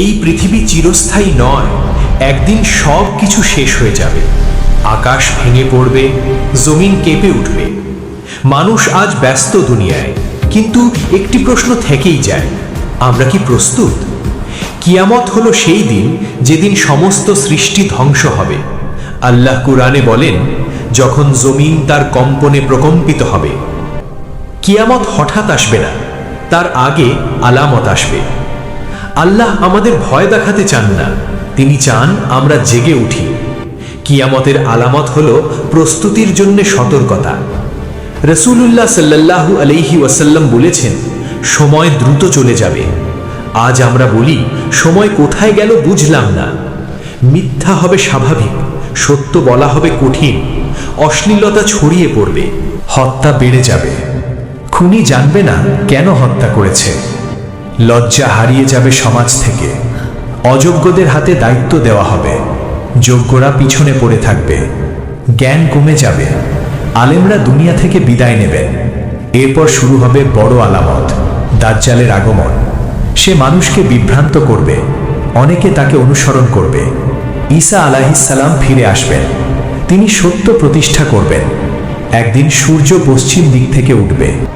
এই পৃথিবী চিরস্থায়ী নয়, একদিন সব কিছু শেষ হয়ে যাবে। আকাশ ভেঙে পড়বে, জমিন কেঁপে উঠবে। মানুষ আজ ব্যস্ত দুনিয়ায়, কিন্তু একটি প্রশ্ন থেকেই যায়, আমরা কি প্রস্তুত? কিয়ামত হলো সেই দিন যেদিন সমস্ত সৃষ্টি ধ্বংস হবে। আল্লাহ কুরআনে বলেন, যখন জমিন তার কম্পনে প্রকম্পিত হবে। কিয়ামত হঠাৎ আসবে না, তার আগে আলামত আসবে। আল্লাহ আমাদের ভয় দেখাতে চান না। তিনি চান আমরা জেগে উঠি। কিয়ামতের আলামত হল প্রস্তুতির জন্য সতর্কতা। রসুল্লাহ সাল্লাল্লাহু আলাইহি ওয়াসাল্লাম বলেছেন, সময় দ্রুত চলে যাবে। আজ আমরা বলি, সময় কোথায় গেল বুঝলাম না। মিথ্যা হবে স্বাভাবিক, সত্য বলা হবে কঠিন, অশ্লীলতা ছড়িয়ে পড়বে, হত্যা বেড়ে যাবে। খুনি জানবে না কেন হত্যা করেছে। লজ্জা হারিয়ে যাবে সমাজ থেকে। অযোগ্যদের হাতে দায়িত্ব দেওয়া হবে। যোগ্যরা পিছনে পড়ে থাকবে। জ্ঞান কমে যাবে। আলেমরা দুনিয়া থেকে বিদায় নেবেন। এরপর শুরু হবে বড় আলামত, দাজ্জালের আগমন। সে মানুষকে বিভ্রান্ত করবে। অনেকে তাকে অনুসরণ করবে। ঈসা আলাহিসাল্লাম ফিরে আসবেন। তিনি সত্য প্রতিষ্ঠা করবেন। একদিন সূর্য পশ্চিম দিক থেকে উঠবে।